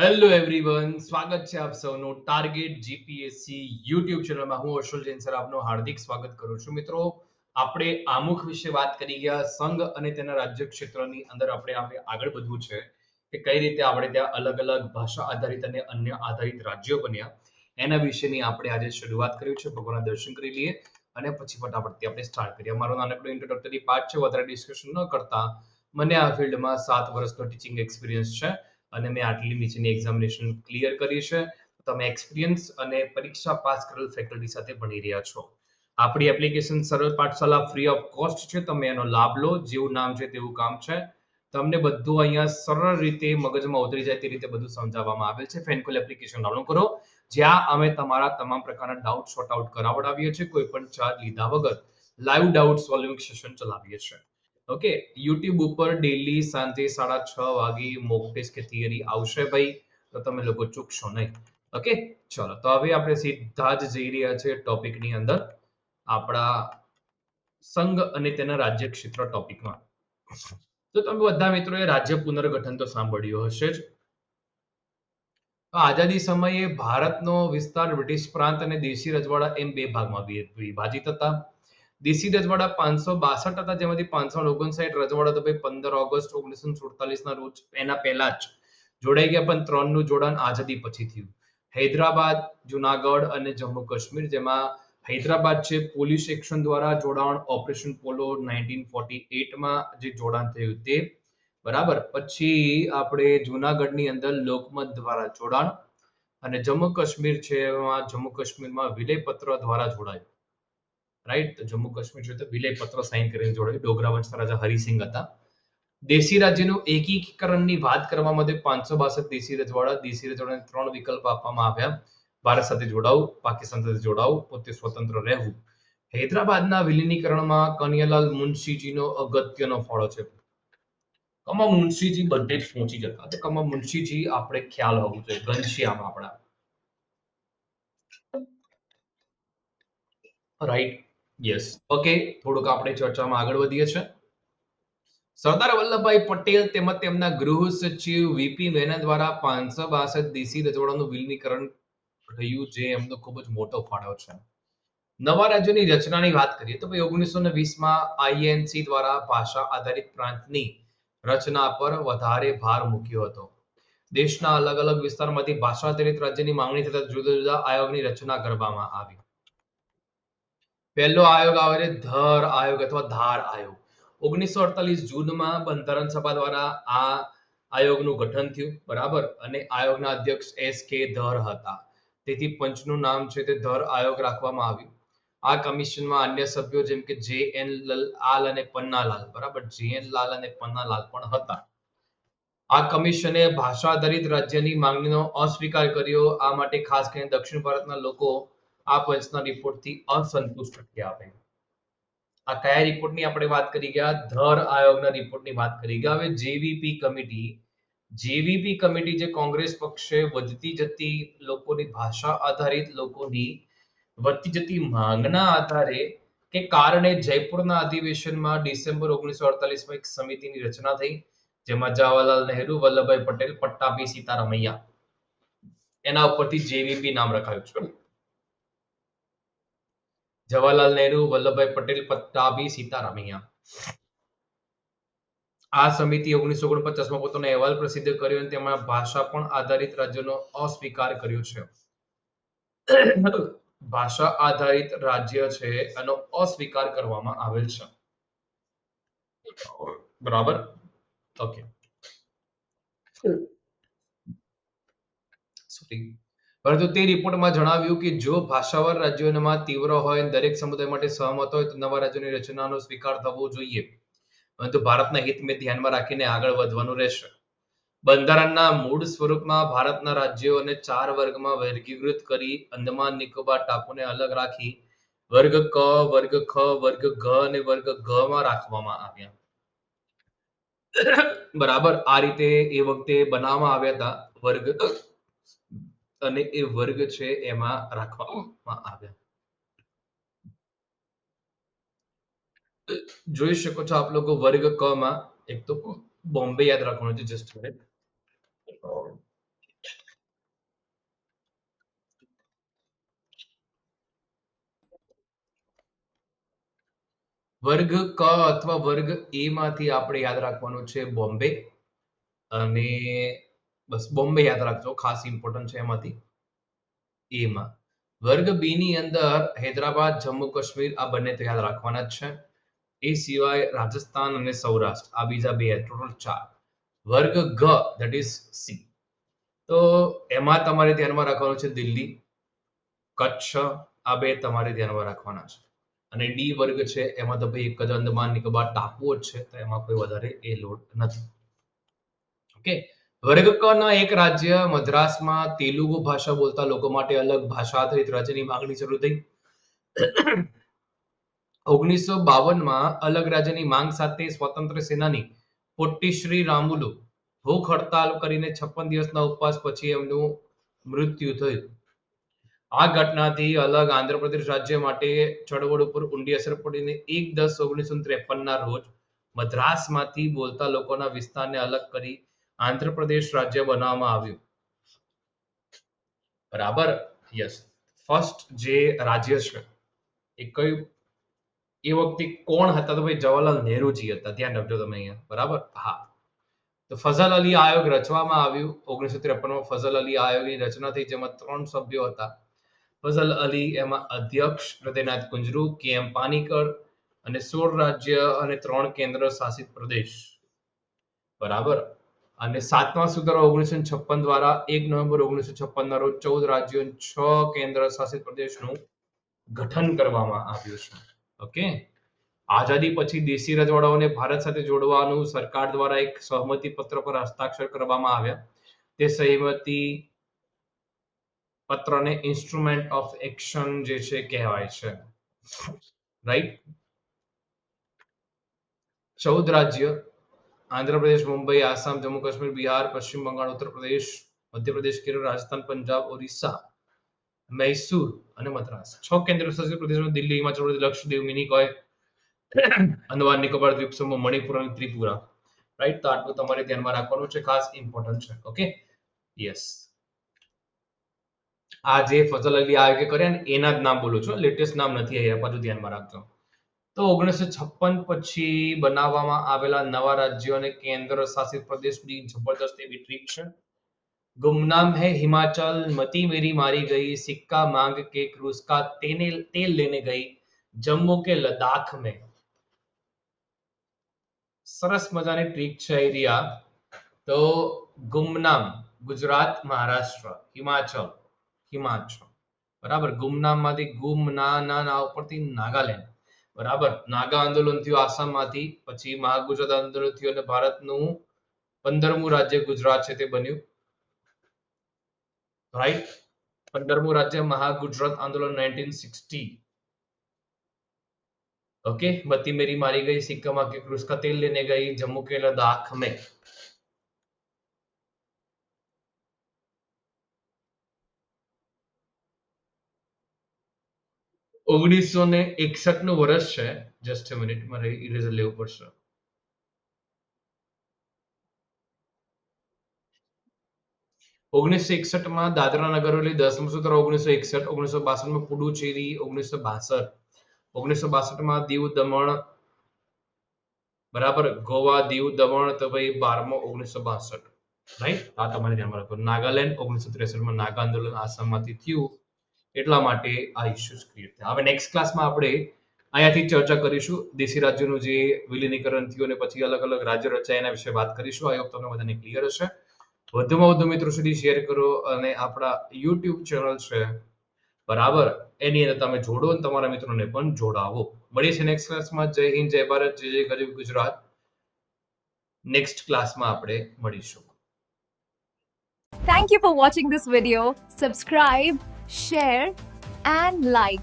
Hello everyone સ્વાગત છે આપ સૌનું ટાર્ગેટ જીપીએસસી યુટ્યુબ ચેનલમાં હું અશુલ જૈન સર, આપનો હાર્દિક સ્વાગત કરું છું. મિત્રો, આપણે આમુખ વિશે વાત કરી ગયા, સંઘ અને તેના રાજ્ય ક્ષેત્રની અંદર આપણે આપણે આગળ વધવું છે કે કઈ રીતે આપણે ત્યાં અલગ અલગ ભાષા આધારિત અને અન્ય આધારિત રાજ્યો બન્યા. એના વિશેની આપણે આજે શરૂઆત કરી છે. ભગવાનના દર્શન કરી લઈએ અને પછી ફટાફટથી આપણે સ્ટાર્ટ કરીએ. મારો નાનકડો ઇન્ટ્રોડક્ટરી પાર્ટ છે. વધારે ડિસ્કશન ન કરતા. મને આ ફિલ્ડમાં સાત વર્ષનો ટીચિંગ એક્સપિરિયન્સ છે. અને મેં આટલી નીચેની એક્ઝામિનેશન ક્લિયર કરી છે. તમે એક્સપિરિયન્સ અને પરીક્ષા પાસ કરેલ ફેકલ્ટી સાથે ભણી રહ્યા છો. આપણી એપ્લિકેશન સરળ પાઠશાલા ફ્રી ઓફ કોસ્ટ છે. તમે એનો લાભ લો. જેવું નામ છે તેવું કામ છે. તમને બધું અહીંયા સરળ રીતે મગજમાં ઉતરી જાય તે રીતે બધું સમજાવવામાં આવેલ છે. ફેનકોલ એપ્લિકેશન ડાઉનલોડ કરો. જ્યાં અમે તમારા તમામ પ્રકારના ડાઉટ સોર્ટ આઉટ કરાવડાવીએ છીએ. કોઈ પણ ચાર્જ લીધા વગર. લાઈવ ડાઉટ સોલ્વિંગ સેશન ચલાવીએ છીએ. ઓકે યુટ્યુબ ઉપર ડેલી સાંજે સાડા છ વાગે મોક ટેસ્ટ કે થિયરી આવશે ભાઈ, તો તમે લોકો ચૂકશો નહીં. ઓકે ચલો, તો હવે આપણે સીધા જ જઈ રહ્યા છે ટોપિકની અંદર. આપણા સંઘ અને તેના રાજ્ય ક્ષેત્ર ટોપિકમાં તો તમે બધા મિત્રોએ રાજ્ય પુનર્ગઠન તો સાંભળ્યું હશે જ. આઝાદી સમયે ભારતનો વિસ્તાર બ્રિટિશ પ્રાંત અને દેશી રજવાડા એમ બે ભાગમાં વિભાજિત હતા. દેશી રજવાડા પાંચસો બાસઠ હતા, જેમાંથી પાંચસો ઓગણસાઠ રજવાડા તો ભાઈ, પંદર ઓગસ્ટ ઓગણીસો સુડતાલીસ ના રોજ, એના પહેલા જ. જોડાઈ ગયા પણ ત્રણનું જોડાણ આઝાદી પછી થયું. હૈદરાબાદ, જુનાગઢ અને જમ્મુ કાશ્મીર, જેમાં હૈદરાબાદ છે, પોલીસ એક્શન દ્વારા જોડાણ ઓપરેશન પોલો નાઇન્ટીન ફોર્ટી એટમાં જે જોડાણ થયું તે. બરાબર? પછી આપણે જુનાગઢની અંદર લોકમત દ્વારા જોડાણ અને જમ્મુ કાશ્મીર છે, એમાં જમ્મુ કાશ્મીરમાં વિલયપત્ર દ્વારા જોડાયું. રાઈટ તો જમ્મુ કાશ્મીર જોઈએ તો વિલયપત્ર સાઇન કરીને જોડાયું ડોગરા વંશના રાજા હરિસિંહ હતા. દેશી રાજ્યનું એકીકરણની વાત કરવા માટે પાંચસો બાસઠ દેશી રજવાડા, દેશી રજવાડાને ત્રણ વિકલ્પ આપવામાં આવ્યા. ભારત સાથે જોડાવું પાકિસ્તાન સાથે જોડાવું પોતે સ્વતંત્ર રહેવું. હૈદરાબાદના વિલીનીકરણમાં કનૈયાલાલ મુનશીજીનો અગત્યનો ફાળો છે. કમા મુનશીજી બધે જ પહોંચી જતા. તો કમા મુનશીજી, આપણે ખ્યાલ હોવું જોઈએ. ઘનશ્યામ આપણા. રાઈટ યસ ઓકે થોડુંક આપણે ચર્ચામાં આગળ વધીએ છે સરદાર વલ્લભભાઈ પટેલ તેમજ તેમના ગૃહ સચિવ વીપી મેનન દ્વારા પાંચસો બાસઠ દેશી રજવાડાનું વિલીનીકરણ થયું, જે એમનો ખૂબ જ મોટો ફાળો છે. નવા રાજ્યોની રચનાની વાત કરીએ તો ભાઈ ઓગણીસો ને વીસમાં આઈએનસી દ્વારા ભાષા આધારિત પ્રાંતની રચના પર વધારે ભાર મૂક્યો હતો. દેશના અલગ અલગ વિસ્તારમાંથી ભાષા આધારિત રાજ્યની માંગણી થતા જુદા જુદા આયોગની રચના કરવામાં આવી. પહેલો આયોગ આવે ધર આયોગ અથવા ધાર આયોગ. ઓગણીસો અડતાલીસ જૂનમાં બંધારણ સભા દ્વારા આ આયોગનું ગઠન થયું, બરાબર? અને આયોગના અધ્યક્ષ એસ કે ધર હતા. તેથી પંચનું નામ છે તે ધર આયોગ રાખવામાં આવ્યું. આ કમિશનમાં અન્ય સભ્યો જેમ કે જે એન લાલ અને પન્નાલાલ, બરાબર? જે એન લાલ અને પન્નાલાલ પણ હતા. આ કમિશને ભાષા આધારિત રાજ્યની માંગણીનો અસ્વીકાર કર્યો, આ માટે ખાસ કરીને દક્ષિણ ભારતના લોકો આ પંચના રિપોર્ટથી અસંતુષ્ટ થયા હતા આ કયા રિપોર્ટની આપણે વાત કરી ગયા? ધર આયોગના રિપોર્ટની વાત કરી ગયા. હવે જેવીપી કમિટી જેવીપી કમિટી જે કોંગ્રેસ પક્ષે વધતી જતી લોકોની ભાષા આધારિત લોકોની વધતી જતી માંગના આધારે કે કારણે જયપુરના અધિવેશનમાં ડિસેમ્બર ઓગણીસો અડતાલીસમાં એક સમિતિની રચના થઈ, જેમાં જવાહરલાલ નહેરુ, વલ્લભભાઈ પટેલ, પટ્ટાભી, સીતારામૈયા. એના ઉપરથી જેવીપી નામ રખાયું છે. જવાહરલાલ નહેરુ, વલ્લભભાઈ પટેલ પત્તાભી સીતારામૈયા. આ સમિતિ ઓગણીસો ઓગણપચાસમાં પોતાનો અહેવાલ પ્રસિદ્ધ કર્યો અને તેમાં ભાષા પણ આધારિત રાજ્યનો અસ્વીકાર કર્યો છે. ભાષા આધારિત રાજ્ય છે એનો અસ્વીકાર કરવામાં આવેલ છે. બરાબર? ઓકે પરંતુ તે રિપોર્ટમાં જણાવ્યું કે જો ભાષાવાર રાજ્યોમાં તીવ્ર હોય, દરેક સમુદાય માટે સહમત હોય, તો નવા રાજ્યોની રચનાનો સ્વીકાર થવો જોઈએ. પરંતુ ભારતના હિતને ધ્યાનમાં રાખીને આગળ વધવાનું રહેશે. બંધારણના મૂળ સ્વરૂપમાં ભારતના રાજ્યોને ચાર વર્ગમાં વર્ગીકૃત કરી અંદમાન, નિકોબાર ટાપુને અલગ રાખી વર્ગ ક, વર્ગ ખ, વર્ગ ઘ અને વર્ગ ઘ માં રાખવામાં આવ્યા. બરાબર આ રીતે એ વખતે બનાવવામાં આવ્યા હતા વર્ગ અને એ વર્ગ છે એમાં રાખવામાં આવ્યા. જોઈ શકો છો આપ લોકો વર્ગ ક માં, એક તો બોમ્બે યાદ રાખવાનું છે જસ્ટ મિનિટ વર્ગ ક અથવા વર્ગ એ માંથી આપણે યાદ રાખવાનું છે બોમ્બે અને બસ બોમ્બે યાદ રાખજો, ખાસ ઇમ્પોર્ટન્ટ છે એમાંથી. એમાં. વર્ગ બી ની અંદર હૈદરાબાદ, જમ્મુ કાશ્મીર આ બંને તો યાદ રાખવાના જ છે. એ સિવાય રાજસ્થાન અને સૌરાષ્ટ્ર, આ બીજા બે ટોટલ ચાર. વર્ગ ગ ધેટ ઇઝ સી તો એમાં તમારે ધ્યાનમાં રાખવાનું છે દિલ્હી, કચ્છ, આ બે તમારે ધ્યાનમાં રાખવાના છે. અને ડી વર્ગ છે, એમાં તો ભાઈ એક જ અંદમાન નિકોબાર ટાપુઓ જ છે, તો એમાં કોઈ વધારે એ લોડ નથી. ઓકે? વર્ગ એક રાજ્ય મદ્રાસમાં તેલુગુ ભાષા બોલતા લોકો માટે અલગ ભાષા આધારિત રાજ્યની માંગણી શરૂ થઈ. ઓગણીસો બાવનમાં અલગ રાજ્યની માંગ સાથે સ્વતંત્ર સેનાની પોટ્ટીશ્રી રામુલુ ભૂખ હડતાલ કરીને છપ્પન દિવસના ઉપવાસ પછી એમનું મૃત્યુ થયું. આ ઘટનાથી અલગ આંધ્રપ્રદેશ રાજ્ય માટે ચળવળ ઉપર ઊંડી અસર પડીને એક દસ ઓગણીસો ત્રેપન ના રોજ મદ્રાસમાંથી બોલતા લોકોના વિસ્તારને અલગ કરી આંધ્રપ્રદેશ રાજ્ય બનાવવામાં આવ્યું. બરાબર? યસ ફર્સ્ટ જે રાજ્ય છે, એ કયું? એ વખતે કોણ હતા? તો ભાઈ જવાહરલાલ નહેરુજી હતા. ધ્યાન રાખજો તમે અહીંયા. બરાબર? હા. તો ફઝલ અલી આયોગ રચવામાં આવ્યું. ઓગણીસો ત્રેપનમાં ફઝલ અલી આયોગની રચના થઈ, જેમાં ત્રણ સભ્યો હતા. ફઝલ અલી એમાં અધ્યક્ષ હૃદયનાથ કુંજરુ કે એમ પાનીકર અને સોળ રાજ્ય અને ત્રણ કેન્દ્ર શાસિત પ્રદેશ. બરાબર? અને સાતમા સુધારા ઓગણીસો છપ્પન દ્વારા એક નવેમ્બર ઓગણીસો છપ્પન ના રોજ ચૌદ રાજ્યો છ કેન્દ્ર શાસિત પ્રદેશનું ગઠન કરવામાં આવ્યું છે. ઓકે? આઝાદી પછી દેશી રજવાડાઓને ભારત સાથે જોડવાનું સરકાર દ્વારા એક સહમતિ પત્ર પર હસ્તાક્ષર કરવામાં આવ્યા. તે સહમતિ પત્રને ઇન્સ્ટ્રુમેન્ટ ઓફ એક્શન જે છે કહેવાય છે. રાઈટ ચૌદ રાજ્ય આંધ્રપ્રદેશ મુંબઈ, આસામ, જમ્મુ, કાશ્મીર, બિહાર, પશ્ચિમ બંગાળ, ઉત્તર પ્રદેશ મધ્યપ્રદેશ કેરળ, રાજસ્થાન, પંજાબ, ઓરિસ્સા, મૈસૂર અને મદ્રાસ. છ કેન્દ્ર શાસિત પ્રદેશમાં દિલ્હી, હિમાચલ પ્રદેશ, લક્ષદ્વીપ, મિનિકોય અંદમાન નિકોબાર દ્વીપ સમૂહ મણિપુર અને ત્રિપુરા. રાઈટ તો આટલું તમારે ધ્યાનમાં રાખવાનું છે. ખાસ ઇમ્પોર્ટન્ટ છે. ઓકે યસ આ જે ફઝલ અલી આયોગે કર્યા ને, એના જ નામ બોલું છું. લેટેસ્ટ નામ નથી અહીંયા પાછું ધ્યાનમાં રાખજો. તો ઓગણીસો છપ્પન પછી બનાવવામાં આવેલા નવા રાજ્યો અને કેન્દ્ર શાસિત પ્રદેશની જબરદસ્ત એવી ટ્રીક છે ગુમનામ હે હિમાચલ મતી મેરી મારી ગઈ, સિક્કા માંગ કે ક્રૂઝ તેને તેલ લેને ગઈ, જમ્મુ કે લદ્દાખ મેં. સરસ મજાની ટ્રીક છે એરિયા તો ગુમનામ ગુજરાત, મહારાષ્ટ્ર, હિમાચલ હિમાચલ. બરાબર? ગુમનામમાંથી ગુમ ના ના ના ઉપરથી નાગાલેન્ડ. બરાબર નાગા આંદોલન થયું આસામમાંથી પછી મહાગુજરાત આંદોલન થયું અને ભારતનું પંદરમું રાજ્ય ગુજરાત છે તે બન્યું રાઈટ પંદરમું રાજ્ય મહાગુજરાત આંદોલન નાઇન્ટીન સિક્સટી ओके बत्ती मेरी मारी गई सिक्का माँ के क्रूज का तेल लेने गई जम्मू के लद्दाख में ઓગણીસો ને એકસઠનું વર્ષ છે. જસ્ટ મિનિટ મારે ઇરેઝર લેવું પડશે. ઓગણીસો એકસઠમાં દાદરા નગર હવેલી સૂત્ર ઓગણીસો એકસઠ ઓગણીસો બાસઠમાં પુડુચેરી ઓગણીસો બાસઠ. ઓગણીસો બાસઠમાં દીવ દમણ, બરાબર? ગોવા, દીવ દમણ, તો ભાઈ બારમો ઓગણીસો બાસઠ. રાઈટ આ તમારે ધ્યાનમાં રાખો નાગાલેન્ડ ઓગણીસો ત્રેસઠમાં નાગા આંદોલન આસામમાંથી થયું. એટલા માટે આ ઇસ્યુઝ ક્રિએટ થયા. હવે નેક્સ્ટ ક્લાસમાં આપણે અહીંયાથી ચર્ચા કરીશું દેશી રાજ્યોનું જે વિલીનીકરણ થયું અને પછી અલગ અલગ રાજ્ય રચાય એના વિશે વાત કરીશું. આઈ હોપ તમને બધાને ક્લિયર હશે. વધુમાં વધુ મિત્રો સુધી શેર કરો અને આપણા યુટ્યુબ ચેનલ છે બરાબર? એની અંદર તમે જોડો અને તમારા મિત્રોને પણ જોડાવો. મળીએ છીએ નેક્સ્ટ ક્લાસમાં જય હિન્દ જય ભારત જય જય ગરીબ ગુજરાત. નેક્સ્ટ ક્લાસમાં આપણે મળીશું. Thank you for watching this video. Subscribe, share, and like.